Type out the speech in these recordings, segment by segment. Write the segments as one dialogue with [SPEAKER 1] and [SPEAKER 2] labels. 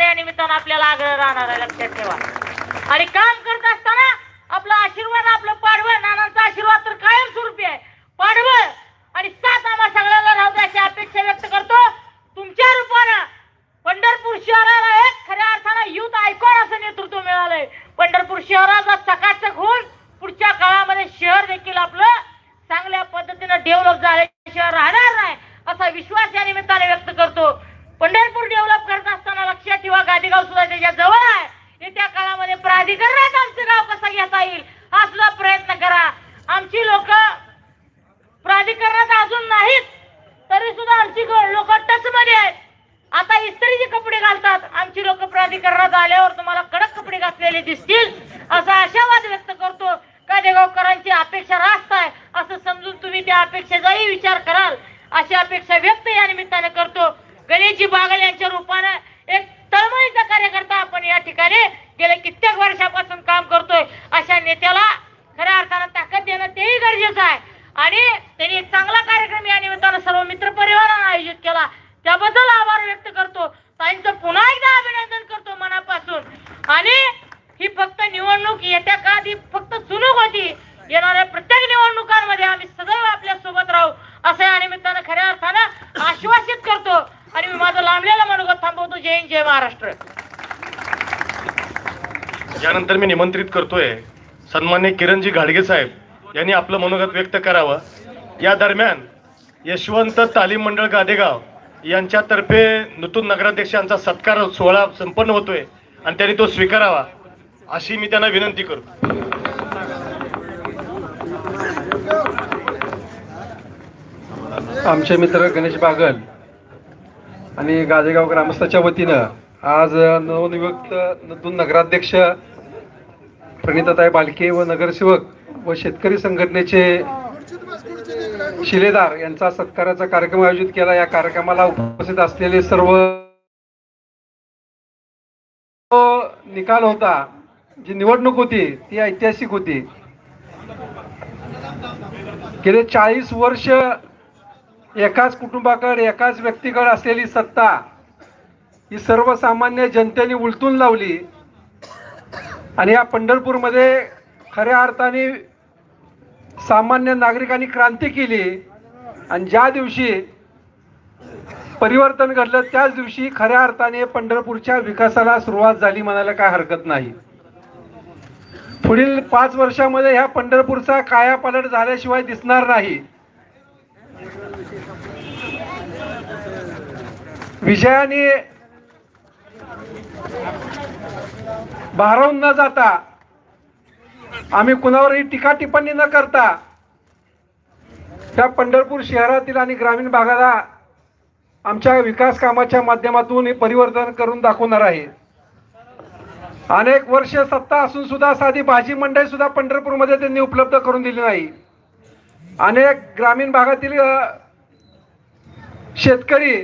[SPEAKER 1] समाज या निमित्तानं आपल्याला आग्रह राहणार आहे लक्षात ठेवा. आणि काम करत असताना आपला आशीर्वाद आपलं पाडवं नानांचा आशीर्वाद तर कायमस्वरूपी आहे. पाडवं आणि सात आम्हा सगळ्याला राहू द्याची अपेक्षा व्यक्त करतो. तुमच्या रूपानं पंढरपूर शहराला एक खऱ्या अर्थानं युथ आयकॉन असं नेतृत्व मिळालंय. पंढरपूर शहराचा सकाळचं होऊन पुढच्या काळामध्ये शहर देखील आपलं चांगल्या पद्धतीनं डेव्हलप झाल्याशिवाय राहणार नाही असा विश्वास या निमित्ताने व्यक्त करतो. पंढरपूर डेव्हलप करत असताना लक्षात ठेवा गादीगाव सुद्धा त्याच्याजवळ आहे. येत्या काळामध्ये प्राधिकरणात आमचं गाव कसा घेता येईल हा सुद्धा प्रयत्न करा. आमची लोक प्राधिकरणात अजून नाहीत तरी सुद्धा आमची लोक टच मध्ये आहेत. आता इस्त्रीचे कपडे घालतात. आमची लोक प्राधिकरणात आल्यावर तुम्हाला कडक कपडे घातलेले दिसतील. असा आशावाद व्यक्त करतो. कादेगावकरांची अपेक्षा रास्त आहे. असं समजून तुम्ही त्या अपेक्षेचाही विचार कराल. अशी अपेक्षा व्यक्त या निमित्ताने करतो. गणेशजी बागल यांच्या रूपानं एक तळमळीचा कार्यकर्ता आपण या ठिकाणी गेल्या कित्येक वर्षापासून काम करतोय. अशा नेत्याला खऱ्या अर्थानं ताकद देणं तेही गरजेचं आहे. आणि त्यांनी एक चांगला कार्यक्रम या निमित्तानं सर्व मित्र परिवारानं आयोजित केला. त्याबद्दल आभार व्यक्त करतो. ताईंचं पुन्हा एकदा अभिनंदन करतो मनापासून. आणि ही फक्त निवडणूक येत्या का ही फक्त चुनूक होती. येणाऱ्या प्रत्येक निवडणुकांमध्ये आम्ही सदैव आपल्यासोबत राहू. असं या निमित्तानं खऱ्या अर्थानं आश्वासित आणि मी माझं लांबलेलं मनोगत थांबवतो. जय हिंद जय महाराष्ट्र.
[SPEAKER 2] यानंतर मी निमंत्रित करतोय सन्मान्य किरणजी घाडगे साहेब यांनी आपलं मनोगत व्यक्त करावं. या दरम्यान यशवंत तालीम मंडळ गादेगाव यांच्यातर्फे नूतन नगराध्यक्षांचा सत्कार सोहळा संपन्न होतोय आणि त्यांनी तो स्वीकारावा अशी मी त्यांना विनंती करतो.
[SPEAKER 3] आमचे मित्र गणेश बागल आणि गाजेगाव ग्रामस्थाच्या वतीनं आज नवनियुक्त नतून नगराध्यक्ष प्रणिताताई बालके व नगरसेवक व शेतकरी संघटनेचे शिलेदार यांचा सत्काराचा कार्यक्रम आयोजित केला. या कार्यक्रमाला उपस्थित असलेले सर्व निकाल होता. जी निवडणूक होती ती ऐतिहासिक होती. गेले चाळीस वर्ष एकाच कुटुंबाकडे एकाच व्यक्तीकडे असलेली सत्ता ही सर्वसामान्य जनतेने उलटून लावली. आणि या पंढरपूरमध्ये खऱ्या अर्थाने सामान्य नागरिकांनी क्रांती केली. आणि ज्या दिवशी परिवर्तन घडलं त्याच दिवशी खऱ्या अर्थाने पंढरपूरच्या विकासाला सुरुवात झाली म्हणायला काय हरकत नाही. पुढील पाच वर्षामध्ये ह्या पंढरपूरचा कायापालट झाल्याशिवाय दिसणार नाही. विजयाने भारावून न जाता आम्ही कुणावरही टीका टिप्पणी न करता त्या पंढरपूर शहरातील आणि ग्रामीण भागाला आमच्या विकास कामाच्या माध्यमातून हे परिवर्तन करून दाखवणार आहे. अनेक वर्ष सत्ता असून सुद्धा साधी भाजी मंडई सुद्धा पंढरपूरमध्ये त्यांनी उपलब्ध करून दिली नाही. अनेक ग्रामीण भागातील शेतकरी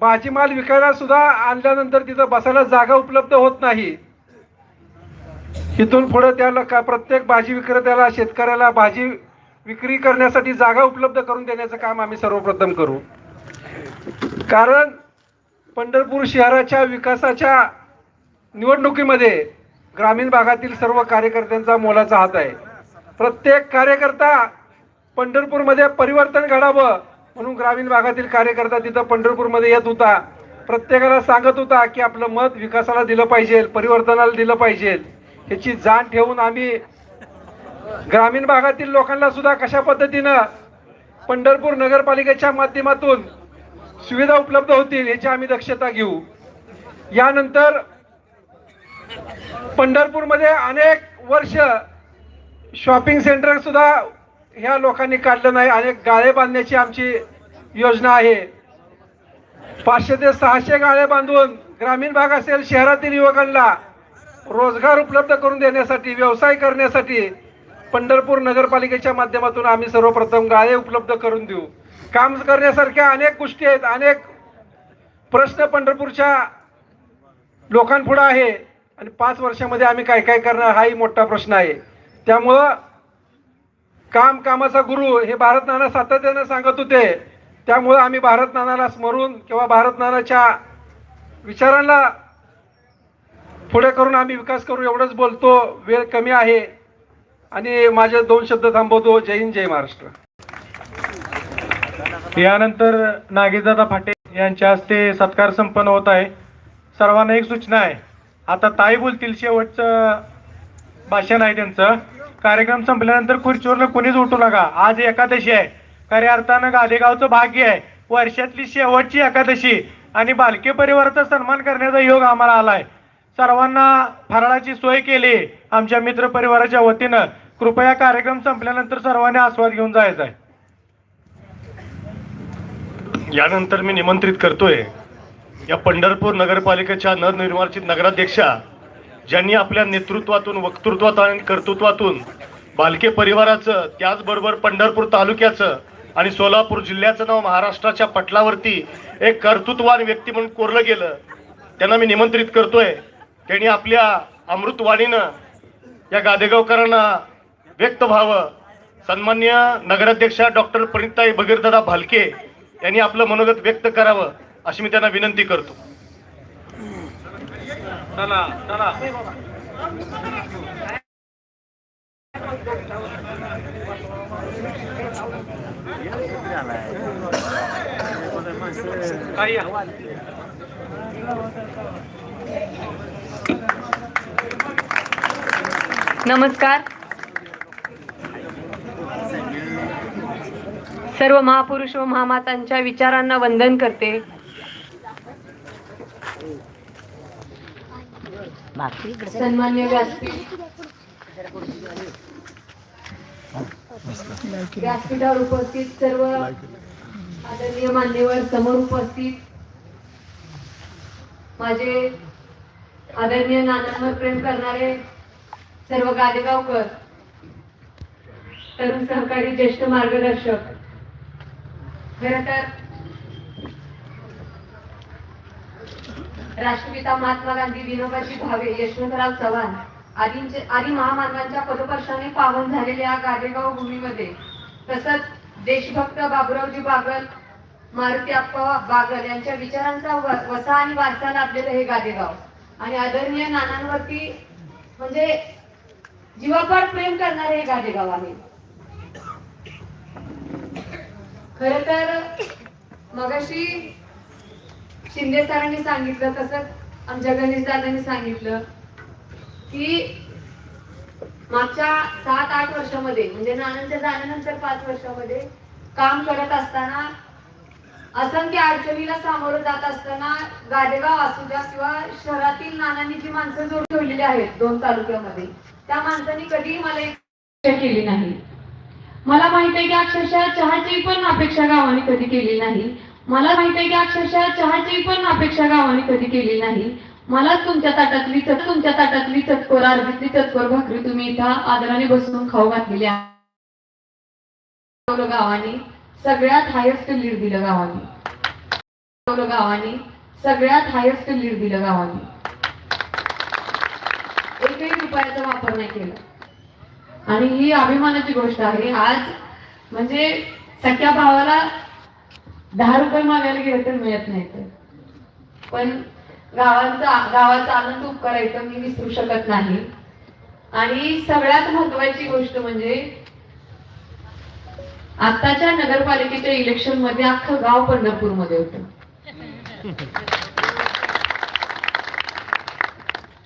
[SPEAKER 3] भाजीमाल विकायला सुद्धा आणल्यानंतर तिथं बसायला जागा उपलब्ध होत नाही. इथून पुढे त्याला का प्रत्येक भाजी विक्रेत्याला शेतकऱ्याला भाजी विक्री करण्यासाठी जागा उपलब्ध करून देण्याचं काम आम्ही सर्वप्रथम करू. कारण पंढरपूर शहराच्या विकासाच्या निवडणुकीमध्ये ग्रामीण भागातील सर्व कार्यकर्त्यांचा मोलाचा हात आहे. प्रत्येक कार्यकर्ता पंढरपूरमध्ये परिवर्तन घडावं म्हणून ग्रामीण भागातील कार्यकर्ता तिथं पंढरपूरमध्ये येत होता. प्रत्येकाला सांगत होता की आपलं मत विकासाला दिलं पाहिजे परिवर्तनाला दिलं पाहिजे. ह्याची जाण ठेवून आम्ही ग्रामीण भागातील लोकांना सुद्धा कशा पद्धतीनं पंढरपूर नगरपालिकेच्या माध्यमातून सुविधा उपलब्ध होतील याची आम्ही दक्षता घेऊ. यानंतर पंढरपूरमध्ये अनेक वर्ष शॉपिंग सेंटर सुद्धा ह्या लोकांनी काढलं नाही अनेक गाळे बांधण्याची आमची योजना आहे. पाचशे ते सहाशे गाळे बांधून ग्रामीण भाग असेल शहरातील युवकांना रोजगार उपलब्ध करून देण्यासाठी व्यवसाय करण्यासाठी पंढरपूर नगरपालिकेच्या माध्यमातून आम्ही सर्वप्रथम गाळे उपलब्ध करून देऊ. काम करण्यासारख्या अनेक गोष्टी आहेत अनेक प्रश्न पंढरपूरच्या लोकांपुढं आहे. आणि पाच वर्षामध्ये आम्ही काय काय करणार हाही मोठा प्रश्न आहे. त्यामुळं काम कामाचा गुरु हे भारत नाना सातत्यानं सांगत होते. त्यामुळे आम्ही भारत नानाला स्मरून किंवा भारत नानाच्या विचारांना पुढे करून आम्ही विकास करू एवढंच बोलतो. वेळ कमी आहे. आणि माझे दोन शब्द थांबवतो. जय हिंद जय महाराष्ट्र.
[SPEAKER 2] यानंतर नागेशदादा फाटे यांच्या हस्ते सत्कार संपन्न होत आहे. सर्वांना एक सूचना आहे. आता ताई बोलतील शेवटचं भाषण आहे त्यांचं. कार्यक्रम संपल्यानंतर खुर्चीवरनं कोणीच उठू नका. आज एकादशी आहे. खऱ्या अर्थानं गादेगावचं भाग्य आहे. वर्षातली शेवटची एकादशी आणि बालके परिवाराचा सन्मान करण्याचा योग आम्हाला आलाय. सर्वांना फराळाची सोय केली. आमच्या मित्र परिवाराच्या वतीनं कृपया कार्यक्रम संपल्यानंतर सर्वांनी आस्वाद घेऊन जायचा आहे. यानंतर मी निमंत्रित करतोय. या पंढरपूर नगरपालिकेच्या नवनिर्वाचित नगराध्यक्षा ज्यांनी आपल्या नेतृत्वातून वक्तृत्वात आणि कर्तृत्वातून बालके परिवाराचं त्याचबरोबर पंढरपूर तालुक्याचं आणि सोलापूर जिल्ह्याचं नाव महाराष्ट्राच्या पटलावरती एक कर्तृत्वान व्यक्ती म्हणून कोरलं गेलं. त्यांना मी निमंत्रित करतोय. त्यांनी आपल्या अमृतवाणीनं या गादेगावकरांना व्यक्त व्हावं. सन्मान्य नगराध्यक्षा डॉक्टर प्रणिताई भगीरदादा भालके यांनी आपलं मनोगत व्यक्त करावं अशी मी त्यांना विनंती करतो.
[SPEAKER 4] नमस्कार. सर्व महापुरुष व महामातांच्या विचारांना वंदन करते. सन्मान्य व्यासपीठ व्यासपीठावर उपस्थित सर्व आदरणीय मान्यवर समोर उपस्थित माझे आदरणीय नानांवर प्रेम करणारे सर्व गादेगावकर तरुण सहकारी ज्येष्ठ मार्गदर्शक. खर तर राष्ट्रपिता महात्मा गांधी विनोबाजी भावे यशवंतराव चव्हाण आदींचे आदी महामानवांच्या पदपर्शाने पावन झालेल्या गादेगाव भूमीमध्ये. तसंच देशभक्त बाबुरावजी बागल मारुती अप्पा बागल यांच्या विचारांचा वसा आणि वारसा लाभलेलं हे गादेगाव. आणि आदरणीय नानांवरती म्हणजे जीवापाड प्रेम करणारे हे गादेगाव आहे. खर तर मगाशी शिंदे सरांनी सांगितलं तसंच आमच्या गणेशदादांनी सांगितलं की मागच्या सात आठ वर्षामध्ये म्हणजे नानांच्या जाण्यानंतर पाच वर्षामध्ये काम करत असताना असंख्य अडचणीला सामोरं जात असताना गाडेगाव असू द्या किंवा शहरातील नानांनी जी माणसं जोड ठेवलेली आहेत दोन तालुक्यामध्ये त्या माणसांनी कधीही मला एक अपेक्षा केली नाही. मला माहीत आहे की अक्षरशः चहाची पण अपेक्षा गावाने कधी केली नाही. मला माहीत आहे की अक्षरशः चहाची पण अपेक्षा गावाने कधी केली नाही. मला तुमच्या ताटातली चत तुमच्या ताटातली चतकोर अर्धीतली चतकोर भाकरी तुम्ही इथं आदराने बसून खाऊ घातलेली आहे. गावाने. सगळ्यात हायेस्ट लीड दिलं गावाने. गावाने. सगळ्यात हायेस्ट लीड दिलं गावाने. एकही रुपयाचा वापर नाही केला. आणि ही अभिमानाची गोष्ट आहे. आज म्हणजे सख्या भावाला दहा रुपये मागायला गेले तर मिळत नाही तर पण गावाचा गावाचा आनंद उपकार आहे मी विसरू शकत नाही. आणि सगळ्यात महत्वाची गोष्ट म्हणजे आताच्या नगरपालिकेच्या इलेक्शनमध्ये अख्खं गाव पंढरपूरमध्ये होतं.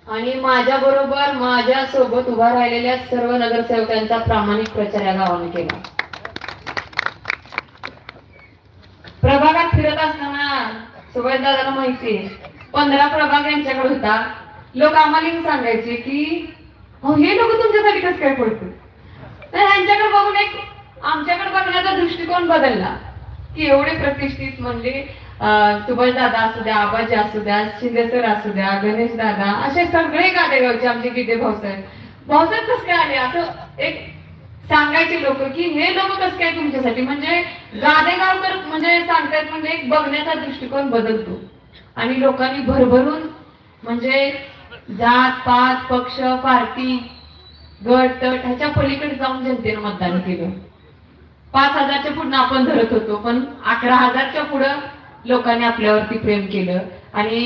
[SPEAKER 4] आणि माझ्या बरोबर माझ्या सोबत उभा राहिलेल्या सर्व नगरसेवकांचा प्रामाणिक प्रचार या गावाने केला. प्रभागात फिरत असताना सुभाषदादाला माहिती. पंधरा प्रभाग यांच्याकडे होता. लोक आम्हाला सांगायचे की "अहो, हे लोक तुमच्यासाठी कसं काय पडतील? तर ह्यांच्याकडे बघून एक आमच्याकडे बघण्याचा दृष्टिकोन बदलला. की एवढे प्रतिष्ठित म्हणजे सुभाषदादा असू द्या आबाजी असू द्या शिंदे सर असू द्या गणेश दादा असे सगळे गाडेगावचे आमचे गीते भाऊसाहेब भाऊसाहेब कसं काय आले? असं एक सांगायचे लोक की हे लोक कसं काय तुमच्यासाठी? म्हणजे गादेगाव तर म्हणजे सांगतायत म्हणजे एक बघण्याचा दृष्टिकोन बदलतो. आणि लोकांनी भरभरून म्हणजे जात पात पक्ष पार्टी गट तट ह्याच्या पलीकडे जाऊन जनतेनं मतदान केलं. पाच हजारच्या पुढे आपण धरत होतो पण अकरा हजारच्या पुढं लोकांनी आपल्यावरती प्रेम केलं. आणि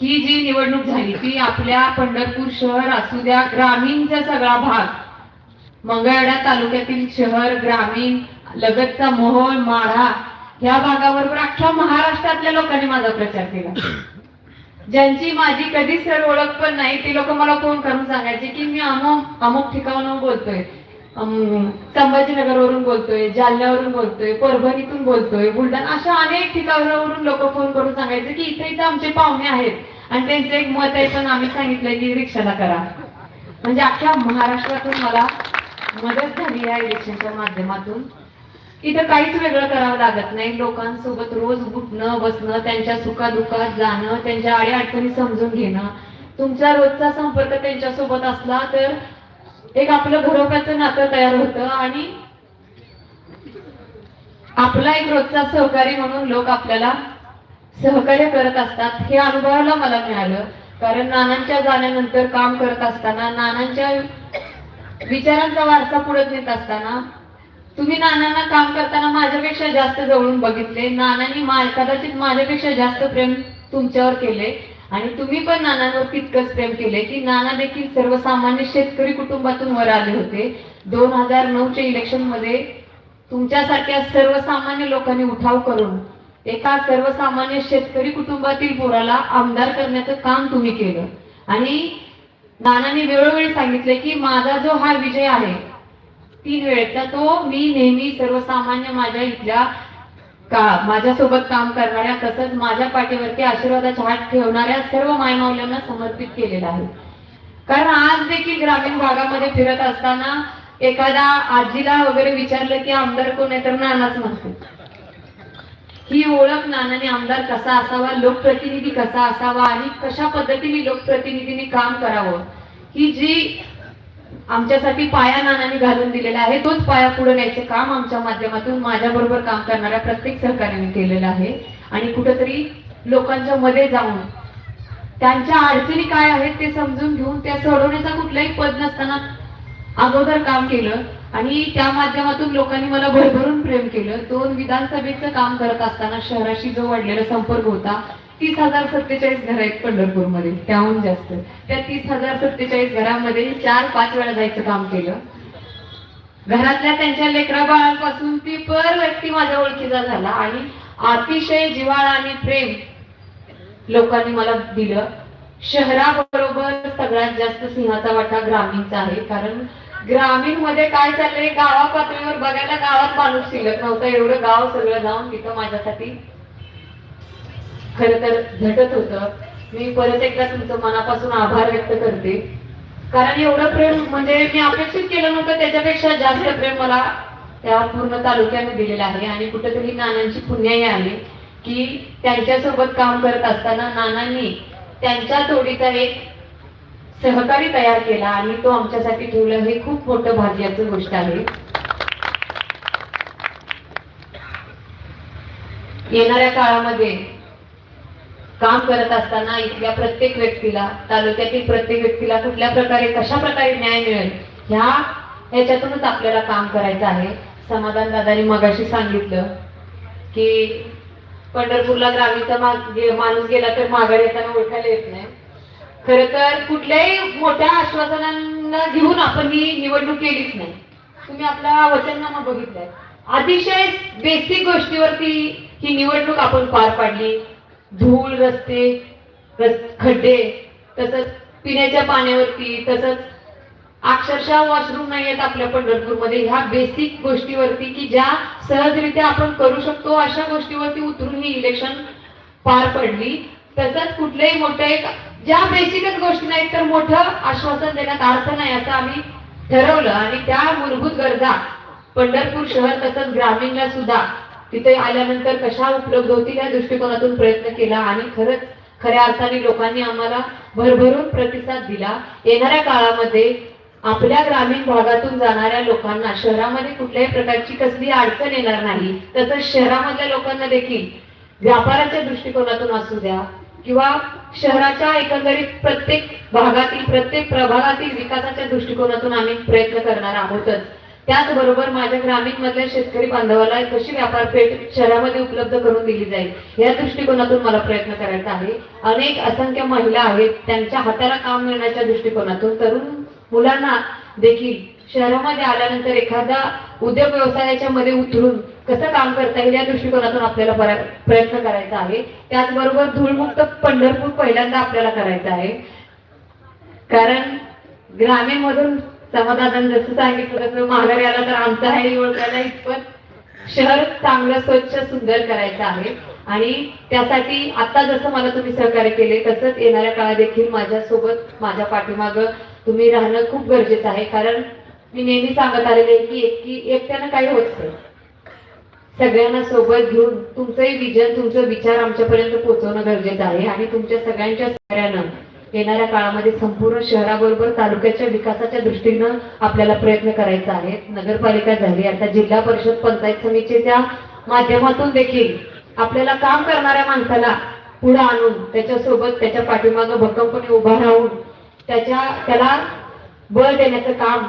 [SPEAKER 4] ही जी निवडणूक झाली ती आपल्या पंढरपूर शहर असू द्या ग्रामीणचा सगळा भाग मंगळवेढा तालुक्यातील शहर ग्रामीण लगतचा मोहोळ माढा या भागाबरोबर अख्ख्या महाराष्ट्रातल्या लोकांनी माझा प्रचार केला. ज्यांची माझी कधीच सर ओळख पण नाही ते लोक मला फोन करून सांगायचे की मी अमुक अमुक ठिकाणाहून बोलतोय. संभाजीनगर संभाजीनगरवरून बोलतोय जालन्यावरून बोलतोय परभणीतून बोलतोय बुलढाणा अशा अनेक ठिकाणावरून लोक फोन करून सांगायचे की इथे इथे आमचे पाहुणे आहेत. आणि त्यांचं एक मत आहे पण आम्ही सांगितलंय की रिक्षाला करा. म्हणजे अख्ख्या महाराष्ट्रातून मला मदत झाली या इलेक्शनच्या माध्यमातून. इथं काहीच वेगळं करावं लागत नाही. लोकांसोबत रोज उठणं बसणं त्यांच्या सुखादुखात जाणं त्यांच्या अडीअडचणी समजून घेणं. तुमचा रोजचा संपर्क त्यांच्यासोबत असला तर एक आपलं घरोब्याचं नातं तयार होतं आणि आपला एक रोजचा सहकारी म्हणून लोक आपल्याला सहकार्य करत असतात. हे अनुभवायला मला मिळालं. कारण नानांच्या जाण्यानंतर काम करत असताना नानांच्या विचारांचा वारसा पुढे नेत असताना तुम्ही नानांना काम करताना माझ्यापेक्षा जास्त जवळून बघितले. नानांनी मा- कदाचित माझ्यापेक्षा जास्त प्रेम तुमच्यावर केले आणि तुम्ही पण नानांवर तितकंच प्रेम केले की नाना देखील सर्वसामान्य शेतकरी कुटुंबातून वर आले होते. दोन हजार नऊच्या इलेक्शनमध्ये तुमच्यासारख्या सर्वसामान्य लोकांनी उठाव करून एका सर्वसामान्य शेतकरी कुटुंबातील पोराला आमदार करण्याचं काम तुम्ही केलं. आणि नानांनी वेळोवेळी सांगितले की माझा जो हा विजय आहे तीन वेळेचा तो मी नेहमी सर्वसामान्य माझ्या इथल्या का माझ्यासोबत काम करणाऱ्या तसंच माझ्या पाठीवरती आशीर्वादाचा हात ठेवणाऱ्या सर्व मायमावल्यांना समर्पित केलेला आहे. कारण आज देखील ग्रामीण भागामध्ये फिरत असताना एखादा आजीला वगैरे विचारलं की आमदार कोण आहे तर नानाच म्हणतो. ही ओळख नानाने आमदार कसा असावा लोकप्रतिनिधी कसा असावा आणि कशा पद्धतीने लोकप्रतिनिधीने काम करावं ही जी आमच्यासाठी पाया नानाने घालून दिलेला आहे तोच पाया पुढे न्यायचे काम आमच्या माध्यमातून माझ्याबरोबर काम करणाऱ्या प्रत्येक सहकार्याने केलेलं आहे. आणि कुठंतरी लोकांच्या मध्ये जाऊन त्यांच्या अडचणी काय आहेत ते समजून घेऊन त्या सोडवण्याचा कुठलाही पद नसताना अगोदर काम केलं आणि त्या माध्यमातून लोकांनी मला भरभरून प्रेम केलं. दोन विधानसभेचं काम करत असताना शहराशी जो वाढलेला संपर्क होता तीस हजार सत्तेचाळीस घर आहेत पंढरपूरमध्ये त्याहून जास्त. त्या तीस हजार सत्तेचाळीस घरामध्ये चार पाच वेळा जायचं काम केलं. घरातल्या त्यांच्या लेकरा बाळांपासून ती पर व्यक्ती माझ्या ओळखीचा झाला आणि अतिशय जिव्हाळा आणि प्रेम लोकांनी मला दिलं. शहराबरोबर सगळ्यात जास्त सिंहाचा वाटा ग्रामीणचा आहे कारण ग्रामीणमध्ये काय चाललंय? गावा पातळीवर बघायला गावात माणूस शिल्लक नव्हता. एवढं गाव सगळं जाऊन तिथं माझ्यासाठी खर तर झटत होतं. मी परत एकदा तुमचं मनापासून आभार व्यक्त करते. कारण एवढं प्रेम म्हणजे मी अपेक्षित केलं नव्हतं. त्याच्यापेक्षा जास्त प्रेम मला त्या पूर्ण तालुक्याने दिलेलं आहे. आणि कुठेतरी नानांची पुण्याही आहे की त्यांच्यासोबत काम करत असताना नानांनी त्यांच्या तोडीचा एक सहकारी तयार केला आणि तो आमच्यासाठी ठेवलं हे खूप मोठं भाग्याचं गोष्ट आहे. येणाऱ्या काळामध्ये काम करत असताना इथल्या प्रत्येक व्यक्तीला तालुक्यातील प्रत्येक व्यक्तीला कुठल्या प्रकारे कशा प्रकारे न्याय मिळेल ह्या ह्याच्यातूनच आपल्याला काम करायचं आहे. समाधान दादानी मगाशी सांगितलं की पंढरपूरला ग्रामीणचा माणूस गेला तर माघारी येताना ओळखायला येत नाही. खर तर कुठल्याही मोठ्या आश्वासनांना घेऊन आपण ही निवडणूक केलीच नाही. तुम्ही आपला वचननामा बघितलाय. अतिशय बेसिक गोष्टीवरती ही निवडणूक आपण पार पाडली. धूळ रस्ते खड्डे तसंच पिण्याच्या पाण्यावरती तसंच अक्षरशः वॉशरूम नाही आहेत आपल्या पंढरपूरमध्ये. ह्या बेसिक गोष्टीवरती की ज्या सहजरित्या आपण करू शकतो अशा गोष्टीवरती उतरून ही इलेक्शन पार पडली. तसंच कुठलेही मोठ्या एक ज्या बेसिकच गोष्टी नाहीत तर मोठं आश्वासन देण्यात अर्थ नाही असं आम्ही ठरवलं. आणि त्या मूलभूत गरजा पंढरपूर शहर तसंच ग्रामीणला सुद्धा तिथे आल्यानंतर कशा उपलब्ध होतील या दृष्टिकोनातून प्रयत्न केला आणि खरंच खऱ्या अर्थाने लोकांनी आम्हाला भरभरून प्रतिसाद दिला. येणाऱ्या काळामध्ये आपल्या ग्रामीण भागातून जाणाऱ्या लोकांना शहरामध्ये कुठल्याही प्रकारची कसली अडचण येणार नाही. तसंच शहरामधल्या लोकांना देखील व्यापाराच्या दृष्टिकोनातून असू द्या किंवा शहराच्या एकंदरीत प्रत्येक भागातील प्रत्येक प्रभागातील विकासाच्या दृष्टिकोनातून आम्ही प्रयत्न करणार आहोतच. त्याचबरोबर माझ्या ग्रामीण मधल्या शेतकरी बांधवाला कशी व्यापारपेठ शहरामध्ये उपलब्ध करून दिली जाईल या दृष्टिकोनातून मला प्रयत्न करायचा आहे. अनेक असंख्य महिला आहेत त्यांच्या हाताला काम मिळण्याच्या दृष्टिकोनातून तरुण मुलांना देखील शहरामध्ये आल्यानंतर एखादा उद्योग व्यवसायाच्या मध्ये उतरून कसं काम करता येईल या दृष्टिकोनातून आपल्याला प्रयत्न करायचा आहे. त्याचबरोबर धूळमुक्त पंढरपूर पहिल्यांदा आपल्याला करायचं आहे. कारण ग्रामीण मधून समाधान जसं सांगितलं तसं माघारी आला तर आमचा आहे ओळखायला इतपत शहर चांगलं स्वच्छ सुंदर करायचं आहे. आणि त्यासाठी आता जसं मला तुम्ही सहकार्य केले तसंच येणाऱ्या काळात देखील माझ्यासोबत माझ्या पाठीमाग तुम्ही राहणं खूप गरजेचं आहे. कारण मी नेहमी सांगत आलेले की एकटी एकट्यानं काही होत नाही. सगळ्यांना सोबत घेऊन तुमचंही विजन तुमचं विचार आमच्यापर्यंत पोहोचवणं गरजेचं आहे. आणि तुमच्या सगळ्यांच्या सहकार्यानं येणाऱ्या काळामध्ये संपूर्ण शहराबरोबर तालुक्याच्या विकासाच्या दृष्टीनं आपल्याला प्रयत्न करायचा आहे. नगरपालिका झाली आता जिल्हा परिषद पंचायत समितीच्या माध्यमातून देखील आपल्याला काम करणाऱ्या माणसाला पुढे आणून त्याच्यासोबत त्याच्या पाठीमागं भक्कमपणे उभा राहून त्याच्या त्याला बळ देण्याचं काम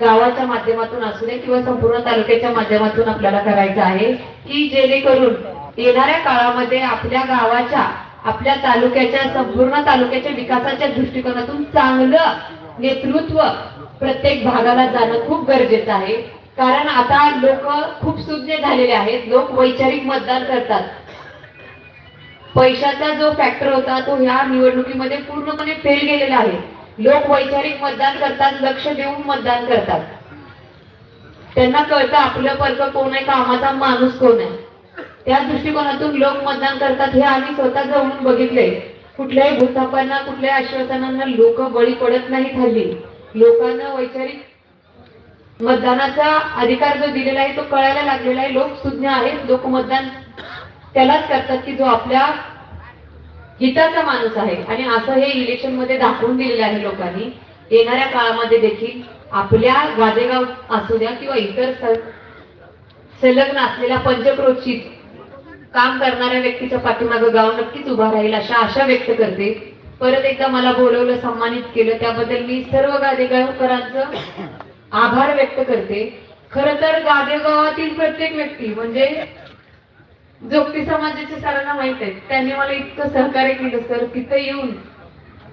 [SPEAKER 4] गावाच्या माध्यमातून असू दे किंवा संपूर्ण तालुक्याच्या माध्यमातून आपल्याला करायचं आहे की जेणेकरून येणाऱ्या काळामध्ये आपल्या गावाच्या आपल्या तालुक्याच्या संपूर्ण तालुक्याच्या विकासाच्या दृष्टिकोनातून चांगलं नेतृत्व प्रत्येक भागाला जाणं खूप गरजेचं आहे. कारण आता लोक खूप सुज्ञ झालेले आहेत लोक वैचारिक मतदान करतात. पैशाचा जो फॅक्टर होता तो ह्या निवडणुकीमध्ये पूर्णपणे फेल गेलेला आहे. लोक वैचारिक मतदान करतात लक्ष देऊन मतदान करतात. त्यांना कळतं आपलं पर्क कोण आहे कामाचा माणूस कोण आहे. त्या दृष्टिकोनातून लोक मतदान करतात हे आम्ही स्वतः जाऊन बघितले कुठल्याही भूतापांना कुठल्याही आश्वासनांना लोक बळी पडत नाहीत हल्ली. लोकांना वैचारिक मतदानाचा अधिकार जो दिलेला आहे तो कळायला लागलेला आहे. लोक सुज्ञ आहेत लोक मतदान त्यालाच करतात की जो आपल्या हिताचा माणूस आहे. आणि असं हे इलेक्शनमध्ये दाखवून दिलेलं आहे लोकांनी. येणाऱ्या काळामध्ये देखील आपल्या गादेगाव असू द्या किंवा इतर संलग्न असलेल्या पंचक्रोशीत काम करणाऱ्या व्यक्तीच्या पाठीमागं गाव नक्कीच उभा राहील अशा आशा व्यक्त करते. परत एकदा मला बोलवलं सन्मानित केलं त्याबद्दल मी सर्व गादेगावकरांचं आभार व्यक्त करते. खर तर गादेगावातील प्रत्येक व्यक्ती म्हणजे जोगती समाजाच्या सरांना माहीत आहे त्यांनी मला इतकं सहकार्य केलं सर तिथे येऊन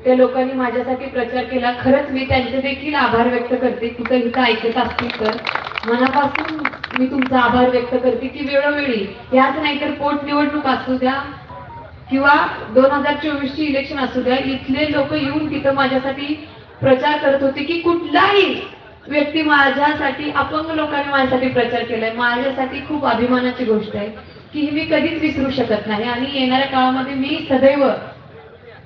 [SPEAKER 4] त्या लोकांनी माझ्यासाठी प्रचार केला. खरंच मी त्यांचे देखील आभार व्यक्त करते कुठं इथं ऐकत असतील तर. मनापासून मी तुमचा आभार व्यक्त करते की वेळोवेळी याच नाहीतर पोटनिवडणूक असू द्या किंवा दोन हजार चोवीस ची इलेक्शन असू द्या इथले लोक येऊन तिथं माझ्यासाठी प्रचार करत होते की कुठलाही व्यक्ती माझ्यासाठी अपंग लोकांनी माझ्यासाठी प्रचार केलाय. माझ्यासाठी खूप अभिमानाची गोष्ट आहे. की मी कधीच विसरू शकत नाही. आणि येणाऱ्या काळामध्ये मी सदैव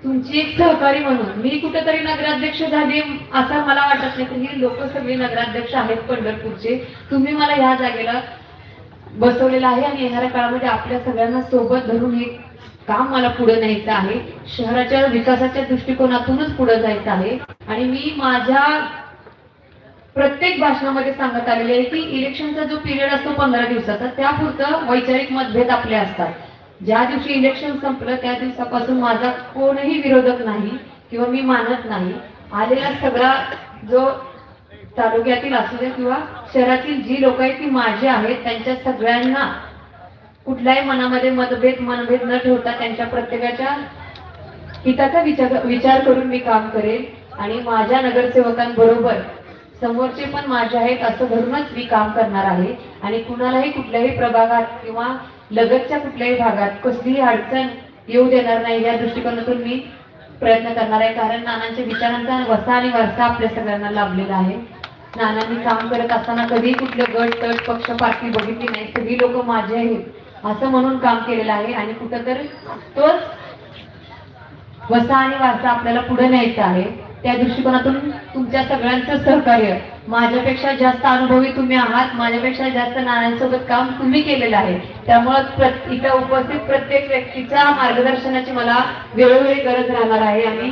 [SPEAKER 4] तुमची एक सहकारी म्हणून मी कुठेतरी नगराध्यक्ष झाले असं मला वाटत नाही. तर हे लोक सगळे नगराध्यक्ष आहेत पंढरपूरचे. तुम्ही मला ह्या जागेला बसवलेलं आहे आणि येणाऱ्या काळामध्ये आपल्या सगळ्यांना सोबत धरून हे काम मला पुढे न्यायचं आहे. शहराच्या विकासाच्या दृष्टिकोनातूनच पुढे जायचं आहे. आणि मी माझ्या प्रत्येक भाषणामध्ये सांगत आलेले आहे की इलेक्शनचा जो पिरियड असतो पंधरा दिवसाचा त्यापुरतं वैचारिक मतभेद आपले असतात. ज्या दिवशी इलेक्शन संपलं त्या दिवसापासून माझा कोणही विरोधक नाही किंवा मी मानत नाही. आलेला सगळा जो तालुक्यातील असू दे किंवा शहरातील जी लोक आहेत ती माझी आहेत त्यांच्या सगळ्यांना कुठल्याही मनामध्ये मतभेद मनभेद न ठेवता त्यांच्या प्रत्येकाच्या हिताचा विचार विचार करून मी काम करेन. आणि माझ्या नगरसेवकांबरोबर समोरचे पण माझे आहेत असं धरूनच मी काम करणार आहे. आणि कुणालाही कुठल्याही प्रभागात किंवा लगतच्या कुठल्याही भागात कसलीही अडचण येऊ देणार नाही या दृष्टिकोनातून मी प्रयत्न करणार आहे. कारण नानांच्या विचारांचा वसा आणि वारसा आपल्या सगळ्यांना लाभलेला आहे. नानांनी काम करत असताना कधी कुठलं गट तट पक्ष पार्टी बघितली नाही. सगळी लोक माझे आहेत. असं म्हणून काम केलेलं आहे. आणि कुठं तर तोच वसा आणि वारसा आपल्याला पुढे न्यायचा आहे. त्या दृष्टिकोनातून तुमच्या सगळ्यांचं सहकार्य. माझ्यापेक्षा जास्त अनुभवी तुम्ही आहात माझ्यापेक्षा जास्त नाण्यांसोबत काम तुम्ही केलेलं आहे. त्यामुळे इथं उपस्थित प्रत्येक व्यक्तीच्या मार्गदर्शनाची मला वेळोवेळी गरज राहणार आहे. आणि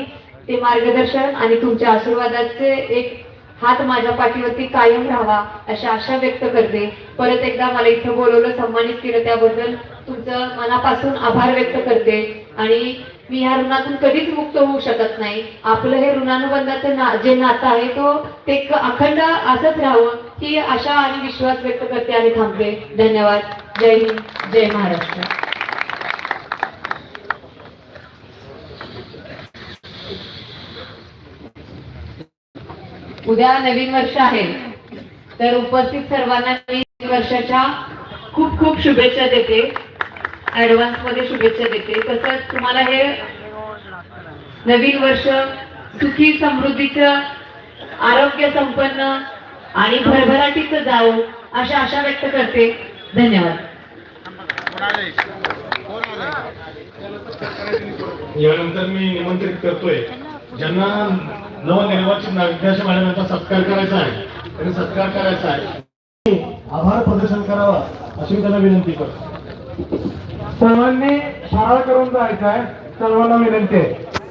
[SPEAKER 4] ते मार्गदर्शन आणि तुमच्या आशीर्वादाचे एक हात माझ्या पाठीवरती कायम राहावा अशा आशा व्यक्त करते. परत एकदा मला इथं बोलवलं सन्मानित केलं त्याबद्दल तुमचं मनापासून आभार व्यक्त करते. आणि मी ह्या ऋणातून कधीच मुक्त होऊ शकत नाही. आपलं हे ऋणानुबंधाचं ना जे नातं आहे तो ते अखंड असंच राहावं ही आशा आणि विश्वास व्यक्त करते आणि थांबते. धन्यवाद. जय हिंद. जय महाराष्ट्र. उद्या नवीन वर्ष आहे. तर उपस्थित सर्वांना नवीन वर्षाच्या खूप खूप शुभेच्छा देते. ऍडव्हान्समध्ये शुभेच्छा देते. तसंच तुम्हाला हे नवीन वर्ष सुखी समृद्धीचं आरोग्य संपन्न आणि भरभराटीचं जावं अशा आशा व्यक्त करते. धन्यवाद.
[SPEAKER 2] यानंतर मी निमंत्रित करतोय. ज्यांना नवनिर्वाचित नागरिकांच्या मॅडमांचा सत्कार करायचा आहे त्यांनी सत्कार करायचा आहे. आभार प्रदर्शन करावा अशी त्यांना विनंती करतो.
[SPEAKER 3] सर्वांनी सराव करून जायचं आहे सर्वांना विनंती आहे.